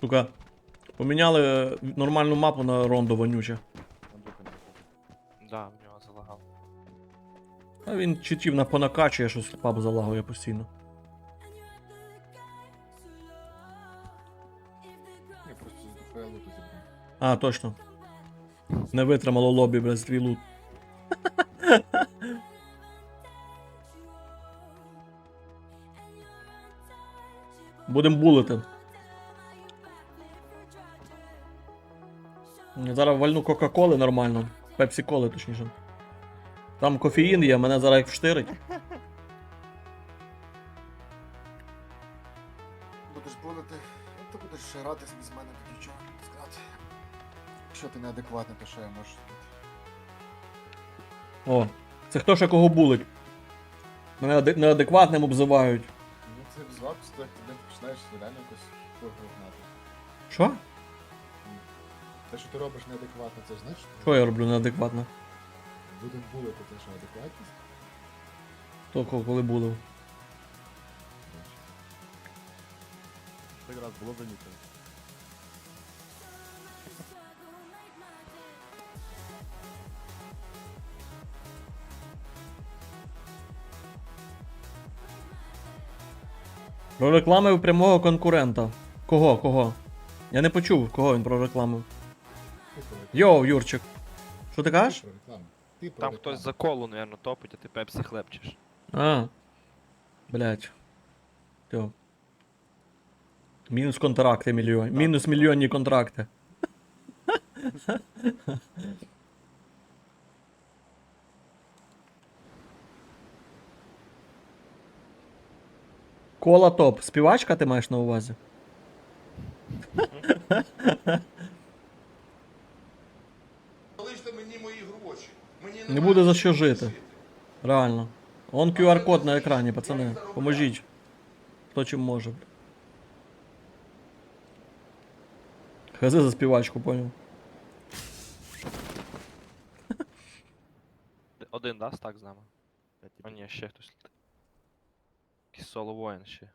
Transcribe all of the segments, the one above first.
Сука. Поміняли е, нормальну мапу на рондо вонюче. Да, в нього залагав. А він читів на понакачує, щось паб залагує постійно. Я просто з зібрав. А, точно. Не витримало лобі, блядь, твій лут. Будем булити. Зараз вальну Кока-Коли нормально. Пепсі-коли, точніше. Там кофеїн є, мене зараз як вштирить. Будеш булити, ну, то будеш гратись без мене тоді чого сказати. Якщо ти неадекватний, то що я можу тут? О, це хто ще кого булить? Мене неадекватним обзивають. Ну це звак, що ти починаєш реально якось гнати. Що? Те, що ти робиш неадекватно, це ж значить, Що я роблю неадекватно? будемо булити, те, що адекватність. Кого коли булив? Так раз було замітено. Прорекламив прямого конкурента. Кого? Кого? Я не почув, кого він прорекламив. Йоу, Юрчик. Що ти кажеш? Там хтось за колу, напевно, топить, а ти пепсі хлебчиш. А. Блять. Все. Мінус контракти мільйон. Мінус мільйонні контракти. Кола топ. Співачка ти маєш на увазі? Залиште мені мої гроші. Мені Не буде за що жити. Реально. Он QR-код на екрані, пацани. Поможіть. Хто чим може. Хз за співачку, поняв. Один, да, стак з нами? О, ні, ще хтось. Якийсь соло воїн ще.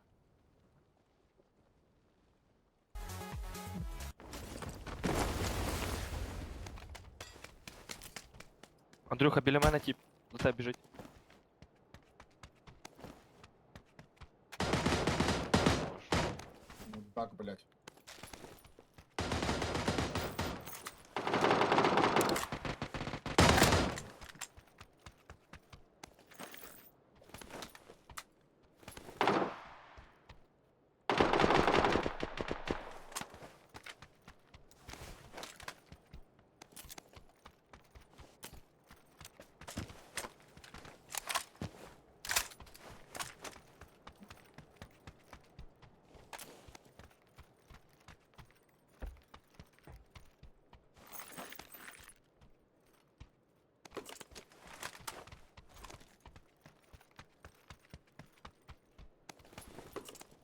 Андрюха, біля мене тип. До тебе біжить. Так, блядь.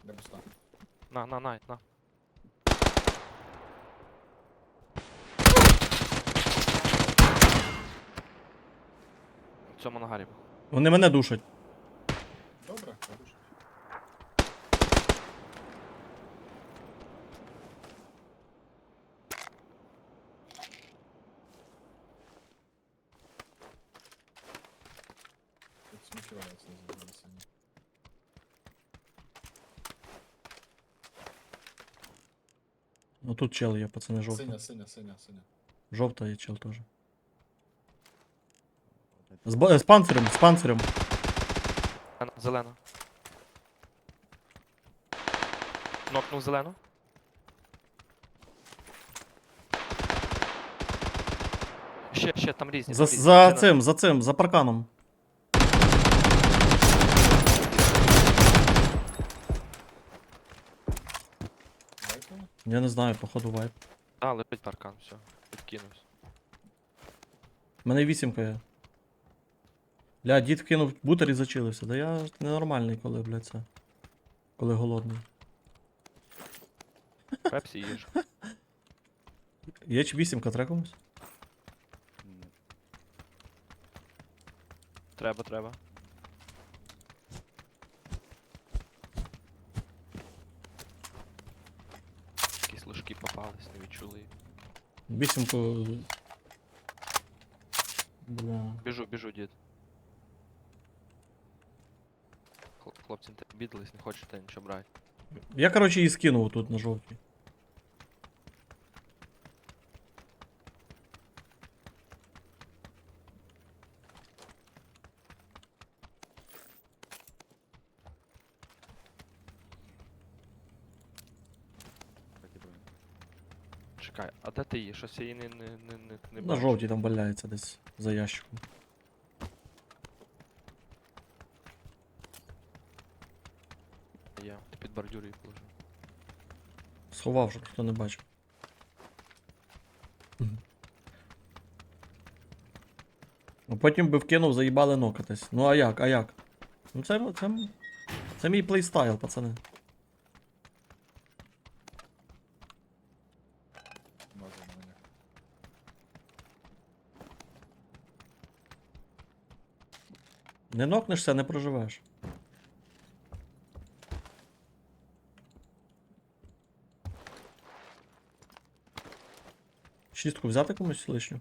Де буста? На, на, на, на. В цьому нагарі. Вони мене душать. Добре, хорошо. Тут сміття валяється на землі сині. Ну тут чел є, пацани, жовта. Синя, синя, синя, синя. Жовта є чел теж. З, ба- з панцирем, з панцирем. Зелена, Зелена. Нокнув зелену. Ще, ще, там різні. За, там різні. за Ще на- цим, за цим, за парканом. Я не знаю, походу вайп. А, лежить паркан, все. Підкинувся. У мене вісімка є. Бля, дід вкинув бутер і зачилився. Да я ненормальний, коли, блядь, це. Коли голодний. Пепсі їж. Є чи вісімка треба комусь? м, Треба, треба. Десь не відчули. Вісімку. Бля. Біжу, біжу, дід. Хл- Хлопці бідались, не хочете нічого брати. Я, короче, її скинув тут на жовтій. Є? Щось її не, не, не, не, не На бачу. жовтій там валяється десь за ящиком. Я ти під бордюр її положив. Сховав, щоб ніхто не бачив. А потім би вкинув, заїбали нокатись. Ну а як, а як? Ну це, це, це мій плейстайл, пацани. Може на мене. Не нокнешся, не проживеш. Шістку взяти комусь лишню?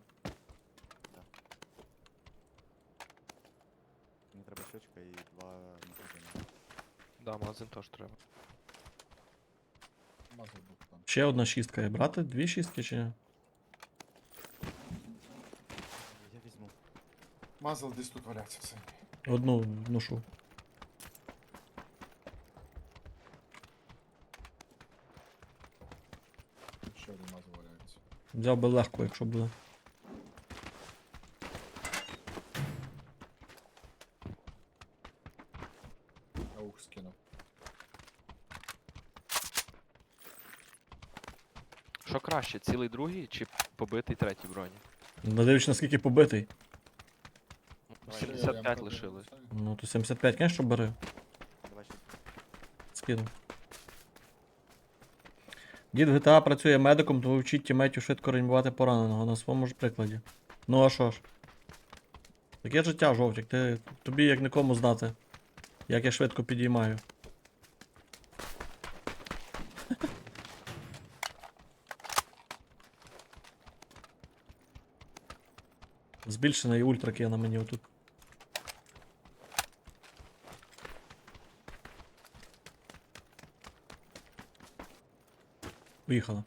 Мені треба щочка і два магазини. Да, магазин теж треба. Мазер був там. Ще одна шістка є. Брати дві шістки чи ні? Я візьму. Мазел десь тут валяться все. Одну ношу. Ще один валяється. Взяв би легко, якщо буде. Аух скинув. Що краще, цілий другий чи побитий третій броні? Надивлюсь, наскільки побитий. Давай, Ще я 75 лишилось. Ну, то 75, конечно, бери. Давай. Скину. Дід в GTA працює медиком, тому вчить тімейтів швидко реанімувати пораненого на своєму ж прикладі. Ну а що ж? Таке життя, жовтик, ти, тобі як нікому знати, як я швидко підіймаю. Збільшений ультрак є на мені отут. Поїхала.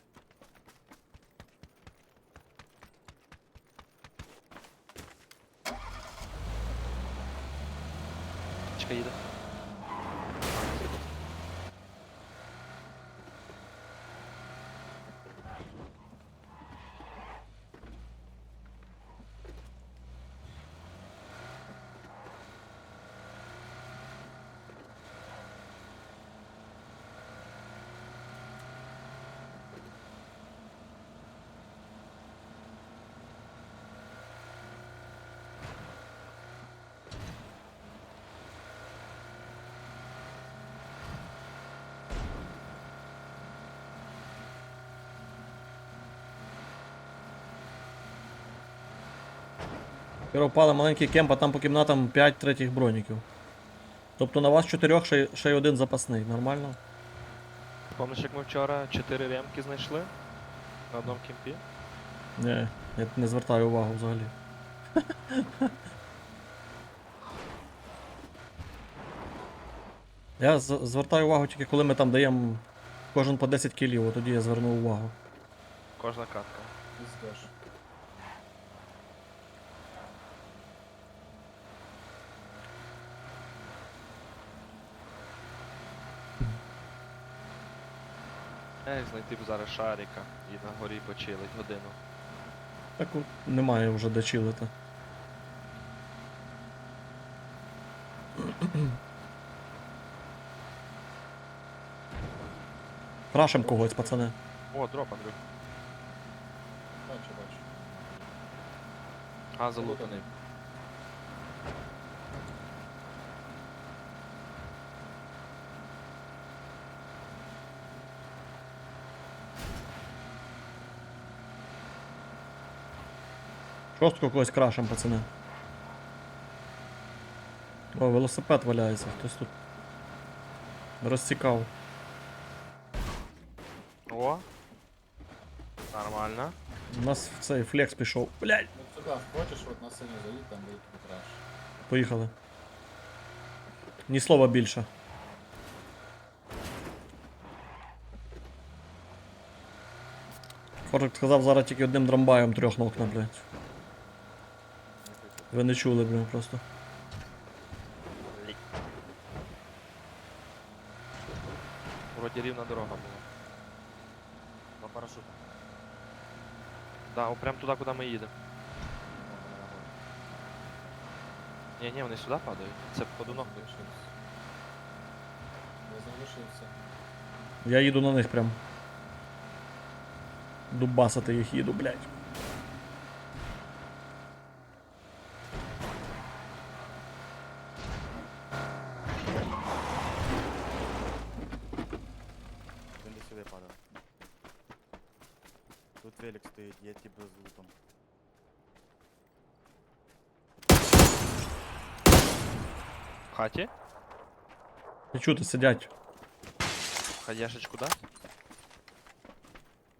Пали маленький кемп, а там по кімнатам 5 третіх броніків. Тобто на вас чотирьох ще, й- ще й один запасний, нормально? Помниш, як ми вчора 4 ремки знайшли? На одному кемпі? Ні, я не звертаю увагу взагалі. Я звертаю увагу тільки коли ми там даємо кожен по 10 кілів, тоді я звернув увагу. Кожна катка. Пиздеш. Ей, знайти б зараз шарика і на горі почилить годину. Так от немає вже де чилити. Крашем когось, пацани. О, дроп, Андрюх. Бачу, бачу. А, залутаний. Жорстко когось крашем, пацани. О, велосипед валяється, хтось тут. Розцікав. О, Нормально. У нас цей флекс пішов. Блять, Ну сюди хочеш, от на синю заїдь, там буде тобі краще. поїхали. Ні слова більше. Форик сказав зараз тільки одним драмбаєм трьох нокне, блять. Ви не чули, блін, просто. Вроді рівна дорога була. Два парашута. Да, прям туди, куди ми їдемо. Ні, ні, вони сюди падають. Це походу ног. Залишився. Я залишився. Я їду на них прям. Дубасити їх їду, блять. чути, сидять. Хаяшечку, да?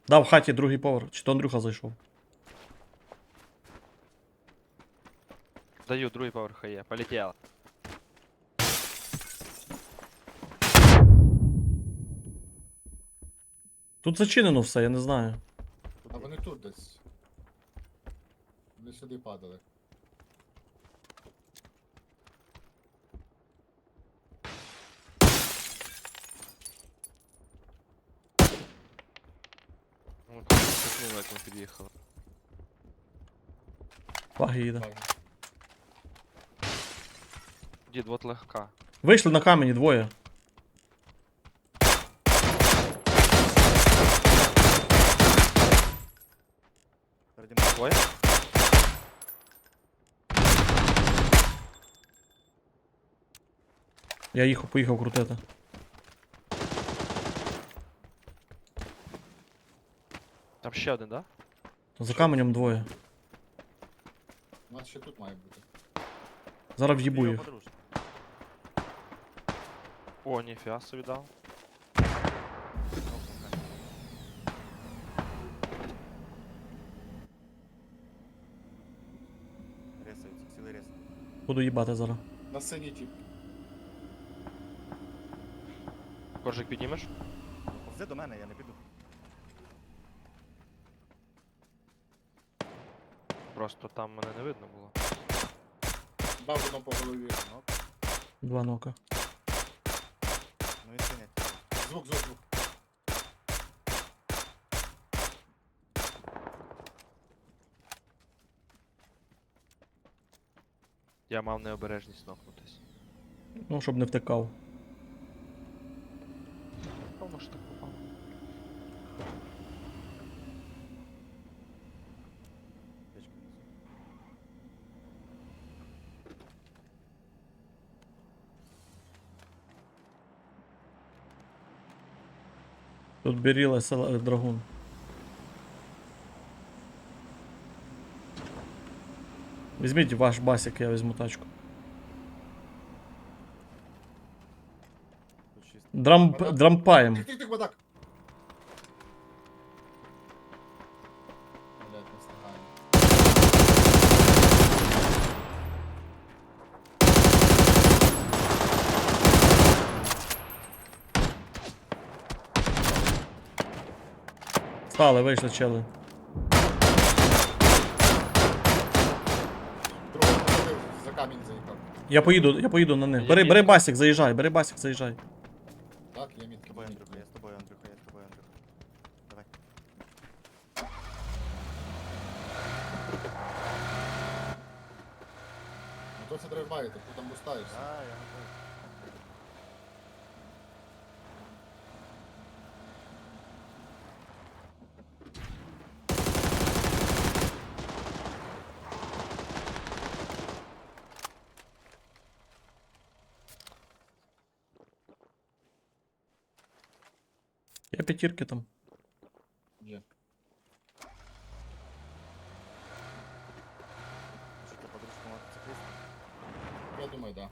Да, в хаті другий поверх. Чи то Андрюха зайшов? Даю, другий поверх є. Полетіла. Тут зачинено все, я не знаю. А вони тут десь. Вони сюди падали. Ну, так, як ми під'їхали. Файно. Дід, от легка. Вийшли на камені двоє. Переді мною. Двоє? Я їхав, поїхав крутити. Ще один, да? За каменем двоє. У нас ще тут має бути. Зараз в'їбу їх. подружка. О, ніфіга собі дав. Ресаються, цілий рес. Буду їбати зараз. На синій тип. Коржик піднімеш? Повзи до мене, я не піду. Просто там мене не видно було. Дав одно по голові. Ну, Два нока. ну і синять. Звук, звук, звук. Я мав необережність нокнутись. Ну, щоб не втикав. Певно ж так Тут біріла села драгун. Візьміть ваш басик, я візьму тачку. Драмп. Драм... Дрампаєм. Тих, тих, тих, бадак. Блять, не встигаємо. Стали, вийшли чели. Другий за камінь заїхав. Я поїду, я поїду на них. Бери, бери басик, заїжджай, бери басик, заїжджай. Так, є мітки. Тобою. Андрюха, я з тобою, Андрюха, я з тобою, Андрюха. Давай. Ну то це драйвбаєте, ти там бустаєшся. А, я Я п'ятірки там. Є. Що ти подружка мотоцикліст? Я думаю, да.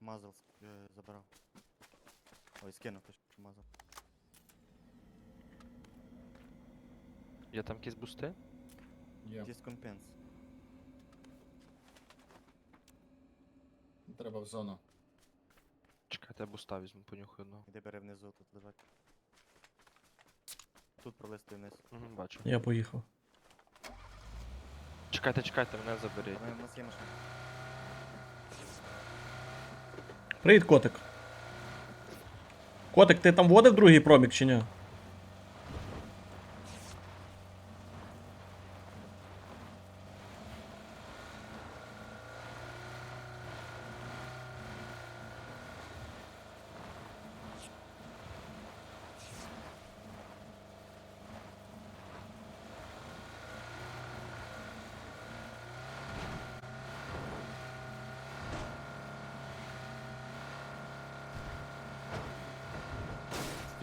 Мазал е, забрав. Ой, скинув, точно мазал. Є там якісь бусти? Є. Дискомпенс. Треба в зону. Я буста візьму, понюхаю одного. Іди бери внизу, тут лежать. Тут пролистуй вниз. Угу, бачу. Я поїхав. Чекайте, чекайте, мене заберіть. У нас є машина. Привіт, котик. Котик, ти там водив другий промік чи ні?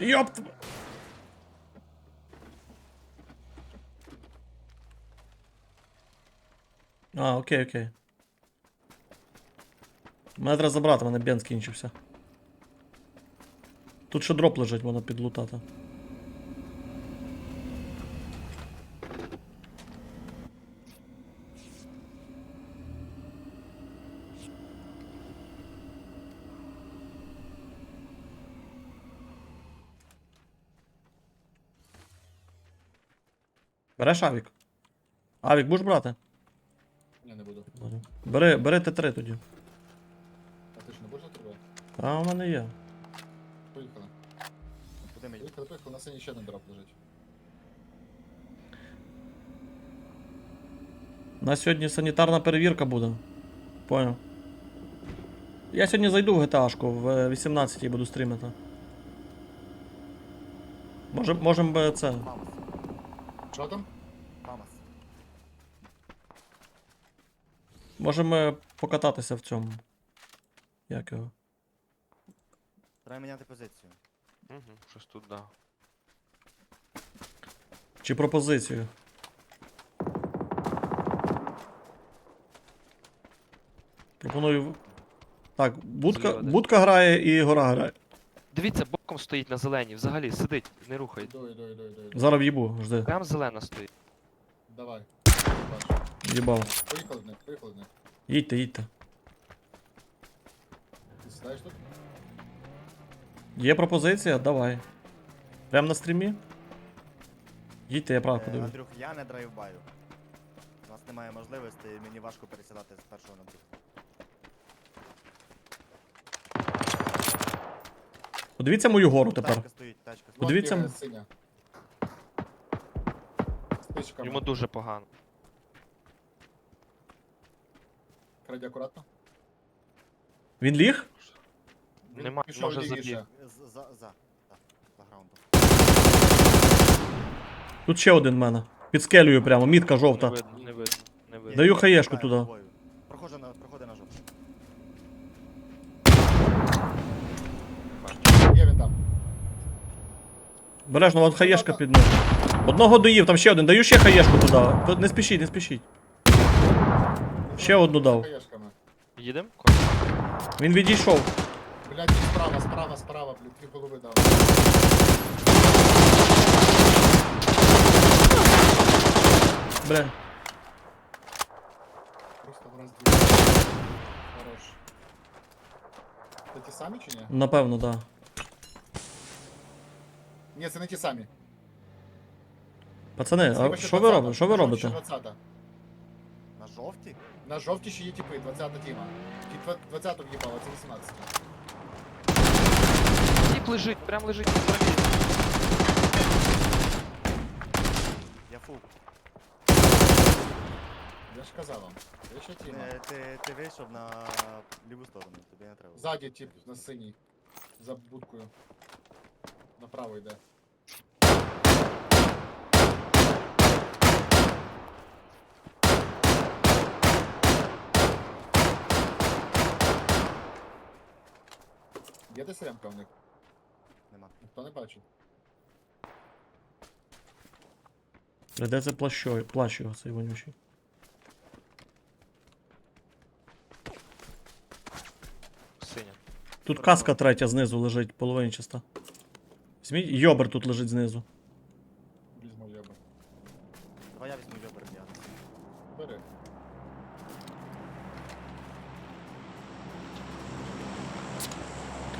Йоп! А, окей, окей. Мене треба забрати, мене бенз кінчився. Тут ще дроп лежить, можна підлутати. Береш авік? Авік будеш брати? Ні, не буду. Бери, бери Т3 тоді. А ти ж не будеш затрубати? А у мене є. Поїхали. Куди ми їдемо? Поїхали, поїхали, на сцені ще один дроп лежить. У нас сьогодні санітарна перевірка буде. Понял. Я сьогодні зайду в GTA-шку в 18 буду стрімити. Може, можем би це. Що там? Можемо покататися в цьому. Як його? Треба міняти позицію. Угу, щось тут, да. Чи пропозицію? Пропоную. в- Так, будка, Зліва десь. будка грає і гора грає. Дивіться, боком стоїть на зеленій, взагалі сидить, не рухай. Іду, іду, іду, іду. іду. Зараз в'їбу, жди. Прям зелена стоїть. Давай. В'їбав. Поїхали в них, поїхали в них. Їдьте, їдьте. Ти сідаєш тут? Є пропозиція? Давай. Прям на стрімі? Їдьте, я правда Е, подивлюсь. Андрюх, я не драйвбаю. У нас немає можливості, мені важко пересідати з першого на другий. Подивіться мою гору тепер. Тачка стоїть, тачка стоїть. Подивіться синя. Йому дуже погано. Краді акуратно. Він ліг? Він Нема, пішов може лівіше. забіг. З- За, за, за, за граундом. Тут ще один в мене. Під скелею прямо, мітка Не жовта. видно, не видно, не видно. Даю хаєшку Грає туди. тобою. Проходжу на, проходи на жовтий. Є він там. Бережно, от хаєшка під ним. Одного доїв, там ще один. Даю ще хаєшку туди. Не спішіть, не спішіть. Ще одну дав. Їдем? Він відійшов. Блядь, справа, справа, справа, блядь, дві голови дав. Бля. Просто в раз дві. Хорош. Це ті самі чи ні? Напевно, да. Ні, це не ті самі. Пацани, а що ви 20-та, робите? Що ви робите? На жовтій? На жовті ще є типи, 20-та тіма. 20-ту в'їбало, це 18 Тіп лежить, прям лежить на траві. Я фул. Я ж казав вам. Це ще тіма. Е, Ти, ти вийшов на ліву сторону, тобі не треба. Ззаді тип на синій. За будкою. Направо йде. Є десь ремка в них? Нема. Ніхто не бачить. А Де це плащо, плащ його цей вонючий? Синя. Тут каска третя знизу лежить, половинчаста. Візьміть, йобер тут лежить знизу. Візьму єбу.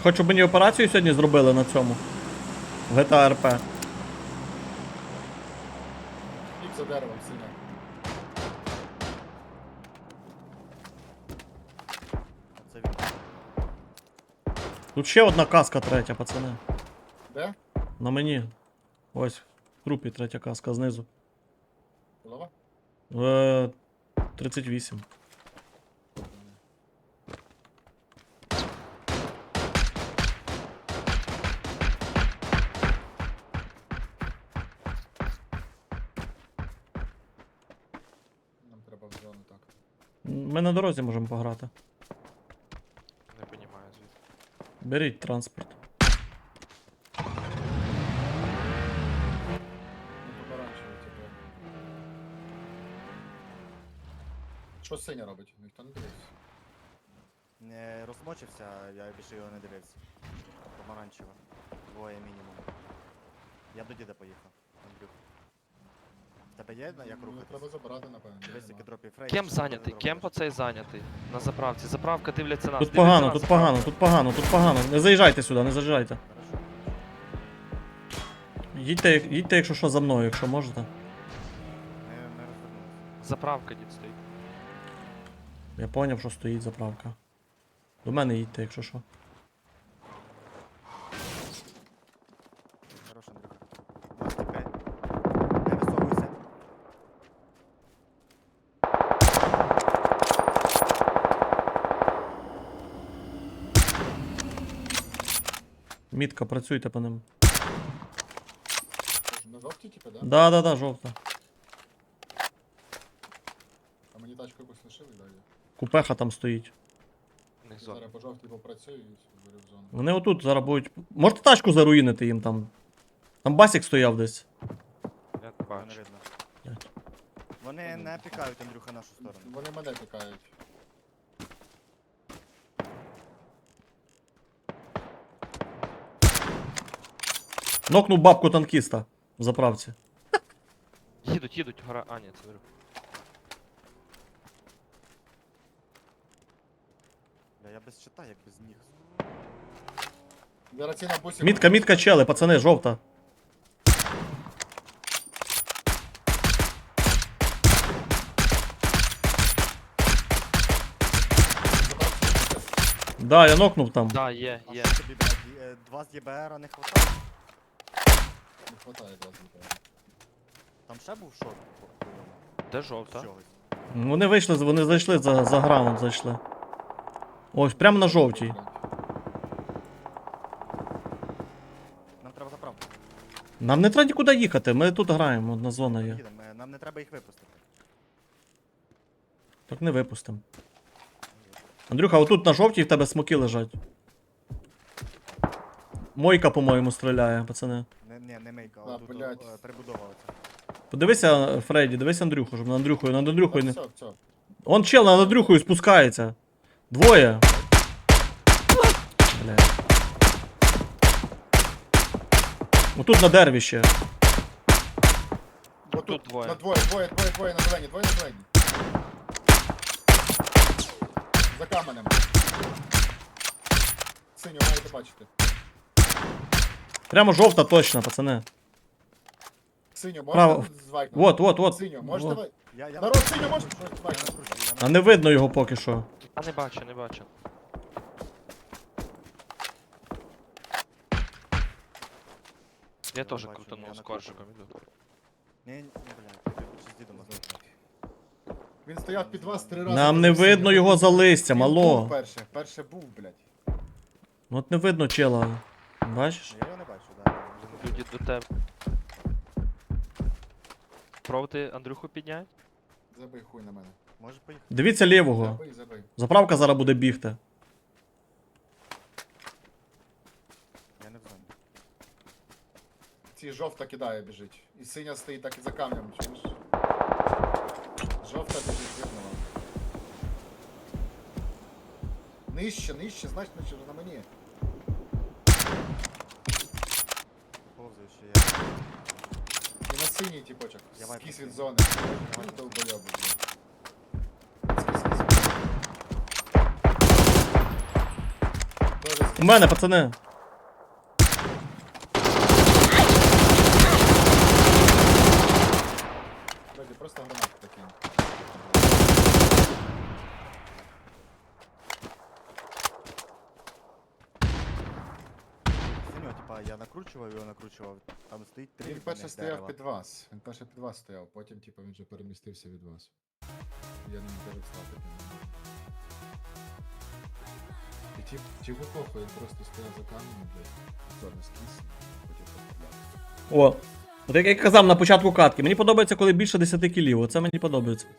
Хоч щоб мені операцію сьогодні зробили на цьому. В GTA RP. Фік за деревом він. Тут ще одна каска третя, пацани. Де? На мені. Ось, в трупі третя каска знизу. Голова? Е, 38. На дорозі можемо пограти. Не понімаю звідки. Беріть транспорт. Ну, помаранчевий, типу. Що синя робить? Ніхто не дивився. Не розмочився, я більше його не дивився. Помаранчева. Двоє мінімум. Я до діда поїхав. Тебе є на- як Ну, треба забирати, напевно. Дивись, які дропів фрейм. Кем зайнятий? Кем по цей зайнятий? На заправці. Заправка дивляться нас. Тут дивляться погано, тут погано, тут погано, тут погано. Не заїжджайте сюди, не заїжджайте. Їдьте, їдьте, якщо що, за мною, якщо можете. Заправка дід стоїть. Я поняв, що стоїть заправка. До мене їдьте, якщо що. Хорош, Андрюха. Нас чекай. Не висовуйся. Мітка, працюйте по ним. На жовтій, типу, да? Да, да, да, жовта. А мені тачку якусь лишили, да? є? Купеха там стоїть. У них зона. Зараз по жовтій попрацюю і беру в зону. Вони отут зараз будуть. Можете тачку заруїнити їм там. Там басік стояв десь. Я не бачу. видно. Вони не пікають, Андрюха, нашу сторону. Вони мене пікають. Нокнув бабку танкіста в заправці. Їдуть, їдуть, гора. А, ні, це друг. Бля, я без щита, як без ніг. Зараз на бусі. Мітка, мітка чели, пацани, жовта. Да, я нокнув там. Да, є, є. тобі, блядь, е, два з ЄБР не хватає? Хватає два. Там ще був по- Де жовта? чогось. Вони вийшли, вони зайшли за, за граунд зайшли. Ось, прямо на жовтій. Нам треба заправку. Нам не треба нікуди їхати, ми тут граємо, одна зона є. Їдемо, е, нам не треба їх випустити. Так не випустимо. Андрюха, отут на жовтій в тебе смоки лежать. Мойка, по-моєму, стріляє, пацани. Не, не, мейка, А, а тут блядь. е, прибудова оця. Подивися, Фредді, дивись Андрюху, щоб над Андрюхою, над Андрюхою не. Все, все. Он чел над Андрюхою спускається. Двоє. Бля. Отут на дереві ще. Бо Тут двоє. На двоє, двоє, двоє, двоє на зелені, двоє на зелені. За каменем. Синю маєте бачити. Прямо жовта точно, пацани. Синю Право. звайкнути? Вот, вот, вот. Синю, можете Вот. ви... Я, я, Народ, синю можете я звайкнути? А не видно його поки що. А не бачу, не бачу. Я теж бачу, крутанув я з накручую. коржиком іду. Не, не, блядь, я з дідом. Він стояв під вас три рази. Нам не видно його за листям, Він алло. перше, перше був, блядь. Ну от не видно чела. Бачиш? Я його не бачу, да. Люди до тебе. Пробувати Андрюху підняти? Забий хуй на мене. Можеш поїхати? Дивіться лівого. Забий, забий. Заправка зараз буде бігти. Я не в зоні. Ці жовта кидає біжить. І синя стоїть так і за камнем, чуєш? Жовта біжить, видно вам. Нижче, нижче, значить, наче на мені. Повзаю ще я. І на синій типочок. Давай, Скіс від пацан. зони. Ну, долбойоби, блядь. Скіс, скіс. Тоже скіс. У мене, пацани. Вроді просто гранату такий. Синього, типа, я накручував. Там стоїть три Він перше стояв дерева. під вас. Він перше під вас стояв, потім, типу, він вже перемістився від вас. Я не можу встати. І ті, ті похуй, він просто стояв за каменем, блядь. Зорно скіс. О. От як я казав на початку катки, мені подобається, коли більше 10 кілів. Оце мені подобається.